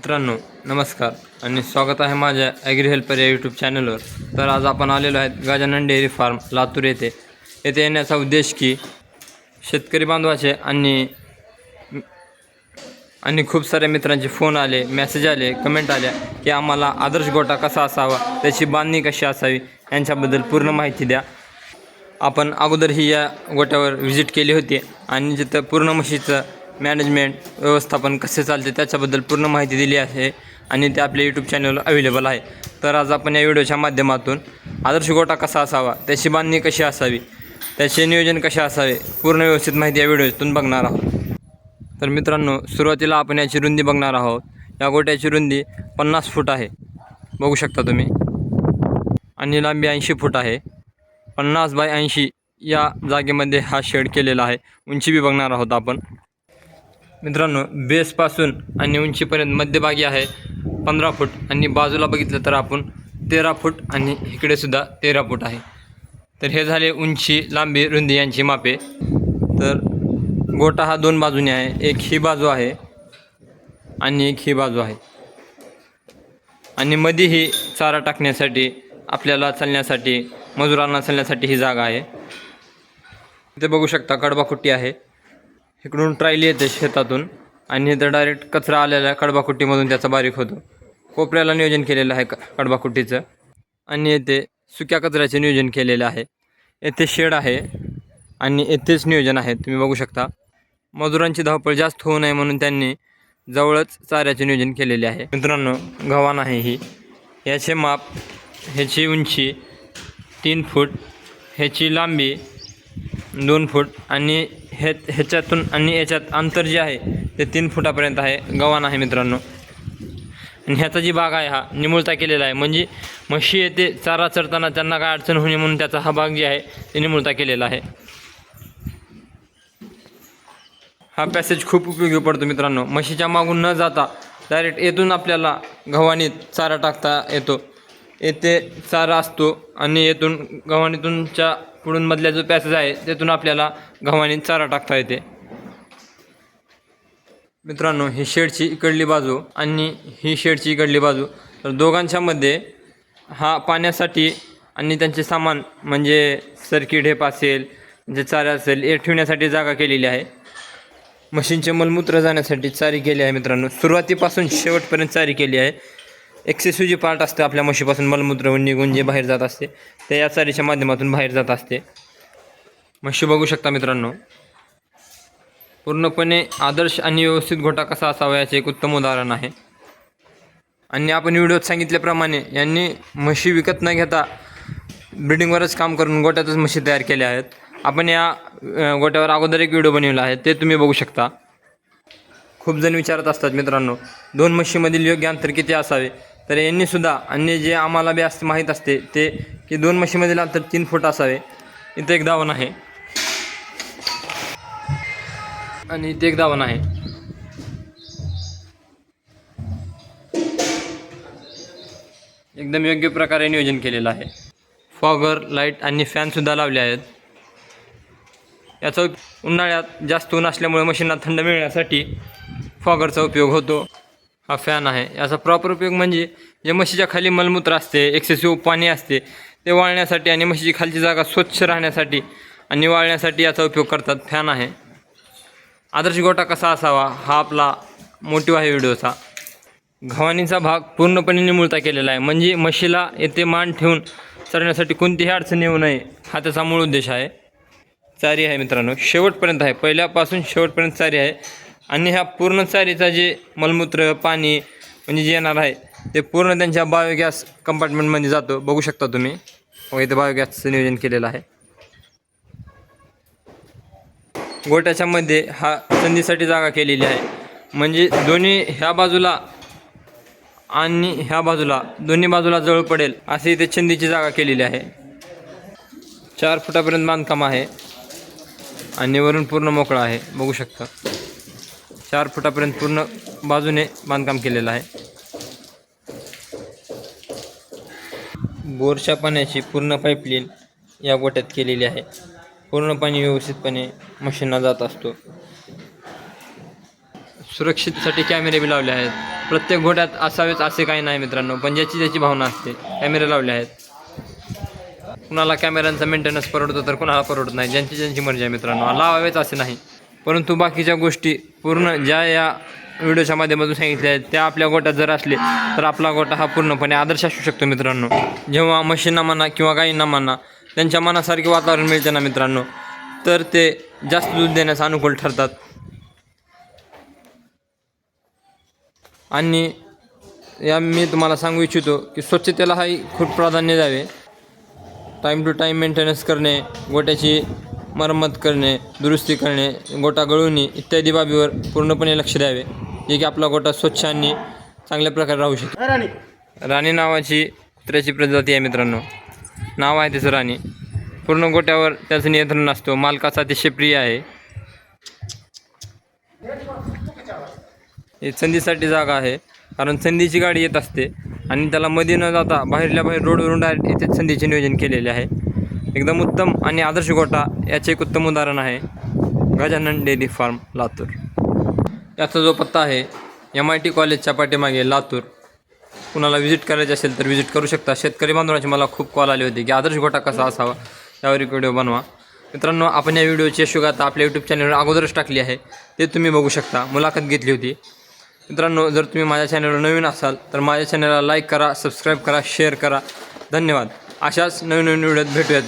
मित्रांनो नमस्कार आणि स्वागत आहे माझ्या ॲग्री हेल्पर या यूट्यूब चॅनलवर तर आज आपण आलेलो आहेत गजानन डेअरी फार्म लातूर येथे. येथे येण्याचा उद्देश की शेतकरी बांधवाचे आणि आणि खूप साऱ्या मित्रांचे फोन आले मेसेज आले कमेंट आल्या की आम्हाला आदर्श गोटा कसा असावा त्याची बांधणी कशी असावी यांच्याबद्दल पूर्ण माहिती द्या. आपण अगोदरही या गोट्यावर व्हिजिट केली होती आणि जिथं पूर्ण म्हशीचं मॅनेजमेंट व्यवस्थापन कसे चालते त्याच्याबद्दल पूर्ण माहिती दिली आहे आणि ते आपल्या यूट्यूब चॅनलवर अवेलेबल आहे. तर आज आपण या व्हिडिओच्या माध्यमातून आदर्श गोटा कसा असावा त्याची बांधणी कशी असावी त्याचे नियोजन कसे असावे पूर्ण व्यवस्थित माहिती या व्हिडिओतून बघणार आहोत. तर मित्रांनो सुरुवातीला आपण याची रुंदी बघणार आहोत. या गोट्याची रुंदी पन्नास फूट आहे. बघू शकता तुम्ही. आणि लांबी ऐंशी फूट आहे. पन्नास बाय ऐंशी या जागेमध्ये हा शेड केलेला आहे. उंची बी बघणार आहोत आपण. मित्रांनो बेसपासून आणि उंचीपर्यंत मध्यभागी आहे पंधरा फूट आणि बाजूला बघितलं तर आपण तेरा फूट आणि इकडेसुद्धा तेरा फूट आहे. तर हे झाले उंची लांबी रुंदी यांची मापे. तर गोटा हा दोन बाजूने आहे. एक ही बाजू आहे आणि एक ही बाजू आहे. आणि मध्येही चारा टाकण्यासाठी आपल्याला चालण्यासाठी मजुरांना चालण्यासाठी ही जागा आहे. इथे बघू शकता कडबाकुट्टी आहे. इकडून ट्रायली येते शेतातून आणि इथं डायरेक्ट कचरा आलेला कडबाकुट्टीमधून त्याचा बारीक होतो. कोपऱ्याला नियोजन केलेलं आहे क कडबाकुट्टीचं. आणि येथे सुक्या कचऱ्याचे नियोजन केलेलं आहे. येथे शेड आहे आणि येथेच नियोजन आहे. तुम्ही बघू शकता. मजुरांची धावपळ जास्त होऊ नये म्हणून त्यांनी जवळच चाऱ्याचे नियोजन केलेले आहे. मित्रांनो गव्हाण आहे ही. याचे माप ह्याची उंची तीन फूट ह्याची लांबी दोन फूट आणि हे ह्याच्यातून आणि याच्यात अंतर जे आहे ते तीन फुटापर्यंत आहे. गव्हाण आहे मित्रांनो. आणि ह्याचा जी भाग आहे हा निमुळता केलेला आहे. म्हणजे म्हशी येते चारा चरताना त्यांना काय अडचण होणे म्हणून त्याचा हा भाग जे आहे ते निमुळता केलेला आहे. हा पॅसेज खूप उपयोगी पडतो मित्रांनो. म्हशीच्या मागून न जाता डायरेक्ट येथून आपल्याला गव्हाणीत चारा टाकता येतो. येथे चारा असतो आणि येथून गव्हाणीतूनच्या पुढून मधल्या जो पॅसेज आहे तेथून आपल्याला गव्हाणीत चारा टाकता येते. मित्रांनो ही शेडची इकडली बाजू आणि ही शेडची इकडली बाजू. तर दोघांच्या मध्ये हा पाण्यासाठी आणि त्यांचे सामान म्हणजे सरकी ढेप असेल जे चारा असेल हे ठेवण्यासाठी जागा केलेली आहे. मशीनचे मलमूत्र जाण्यासाठी चारी केली आहे मित्रांनो. सुरुवातीपासून शेवटपर्यंत चारी केली आहे. एक्सेसिव्ह जे पार्ट असते आपल्या म्हशीपासून मलमूत्र निघून जे बाहेर जात असते ते या चारीच्या माध्यमातून बाहेर जात असते. म्हशी बघू शकता मित्रांनो. पूर्णपणे आदर्श आणि व्यवस्थित गोटा कसा असावा याचे एक उत्तम उदाहरण आहे. आणि आपण व्हिडिओत सांगितल्याप्रमाणे यांनी म्हशी विकत न घेता ब्रिडिंगवरच काम करून गोट्यातच म्हशी तयार केल्या आहेत. आपण या गोट्यावर अगोदर एक व्हिडिओ बनवला आहे ते तुम्ही बघू शकता. खूप जण विचारत असतात मित्रांनो दोन म्हशीमधील योग्य अंतर किती असावे? तर यांनीसुद्धा अन्य जे आम्हाला बी असते माहीत असते ते की दोन म्हशीमध्ये लाल तर तीन फूट असावे. इथं एक धावण आहे. आणि इथे एक धावण आहे. एकदम योग्य प्रकारे नियोजन केलेलं आहे. फॉगर लाइट आणि फॅनसुद्धा लावले आहेत. याचा उन्हाळ्यात जास्त ऊन असल्यामुळे मशीनला थंड मिळण्यासाठी फॉगरचा उपयोग होतो. हा फॅन आहे. याचा प्रॉपर उपयोग म्हणजे जे म्हशीच्या खाली मलमूत्र असते एक्सेसिव्ह पाणी असते ते वाळण्यासाठी आणि म्हशीची खालची जागा स्वच्छ राहण्यासाठी आणि वाळण्यासाठी याचा उपयोग करतात फॅन आहे. आदर्श गोटा कसा असावा हा आपला मोटिव आहे व्हिडिओचा. घवानीचा भाग पूर्णपणे निमुळता केलेला आहे. म्हणजे म्हशीला येथे मान ठेवून चरण्यासाठी कोणतीही अडचण येऊ नये हा त्याचा मूळ उद्देश आहे. चारी आहे मित्रांनो. शेवटपर्यंत आहे. पहिल्यापासून शेवटपर्यंत चारी आहे. आणि ह्या पूर्ण चारीचा जे मलमूत्र पाणी म्हणजे जे येणार आहे ते पूर्ण त्यांच्या बायोगॅस कंपार्टमेंटमध्ये जातो. बघू शकता तुम्ही. व इथे बायोगॅसचं नियोजन केलेलं आहे. गोट्याच्या मध्ये हा संधीसाठी जागा केलेली आहे. म्हणजे दोन्ही ह्या बाजूला आणि ह्या बाजूला दोन्ही बाजूला जवळ पडेल अशी इथे छंदीची जागा केलेली आहे. चार फुटापर्यंत बांधकाम आहे. आणि वरून पूर्ण मोकळा आहे. बघू शकता. चार फुटापर्यंत पूर्ण बाजूने बांधकाम केलेलं आहे. बोरच्या पाण्याची पूर्ण पाईपलाईन या गोट्यात केलेली आहे. पूर्ण पाणी व्यवस्थितपणे मशीनला जात असतो. सुरक्षितसाठी कॅमेरे बी लावले आहेत. प्रत्येक गोट्यात असावेच असे काही नाही मित्रांनो पण ज्याची ज्याची भावना असते कॅमेरे लावले आहेत. कुणाला कॅमेऱ्यांचा मेंटेनन्स परवडतो तर कुणाला परवडत नाही. ज्यांची ज्यांची मर्जी आहे मित्रांनो लावावेच असे नाही. परंतु बाकीच्या गोष्टी पूर्ण ज्या या व्हिडिओच्या माध्यमातून सांगितल्या आहेत त्या आपल्या गोट्यात जर असले तर आपला गोटा हा पूर्णपणे आदर्श असू शकतो मित्रांनो. जेव्हा म्हशींना म्हणा किंवा गायींना म्हणा त्यांच्या मनासारखे वातावरण मिळते ना मित्रांनो तर ते जास्त दूध देण्यास अनुकूल ठरतात. आणि या मी तुम्हाला सांगू इच्छितो की स्वच्छतेला हाही खूप प्राधान्य द्यावे. टाईम टू टाईम मेंटेनन्स करणे गोट्याची मरम्मत करणे दुरुस्ती करणे गोटा गळवणे इत्यादी बाबीवर पूर्णपणे लक्ष द्यावे जे की आपला गोटा स्वच्छ आणि चांगल्या प्रकारे राहू शकेल. राणी. राणी नावाची कुत्र्याची प्रजाती आहे मित्रांनो. नाव आहे त्याचं राणी. पूर्ण गोट्यावर त्याचं नियंत्रण असतो मालकाचा अतिशय प्रिय आहे. ही संधीसाठी जागा आहे. कारण संधीची गाडी येत असते आणि त्याला मध्ये न जाता बाहेरल्या बाहेर रोडवरून डायरेक्ट इथेच संधीचे नियोजन केलेले आहे. एकदम उत्तम आणि आदर्श गोटा याचे एक उत्तम उदाहरण आहे गजानन डेअरी फार्म लातूर. याचा जो पत्ता आहे एम आय टी कॉलेजच्या पाठीमागे लातूर. कुणाला व्हिजिट करायची असेल तर व्हिजिट करू शकता. शेतकरी बांधवांचे मला खूप कॉल आले होते की आदर्श गोटा कसा असावा यावर एक व्हिडिओ बनवा. मित्रांनो आपण या व्हिडिओची आता आपल्या यूट्यूब चॅनलवर अगोदरच टाकली आहे. ते तुम्ही बघू शकता. मुलाखत घेतली होती. मित्रांनो जर तुम्ही माझ्या चॅनलवर नवीन असाल तर माझ्या चॅनलला लाईक करा सबस्क्राईब करा शेअर करा. धन्यवाद. अशाच नवीन नवीन व्हिडिओत भेटूयात.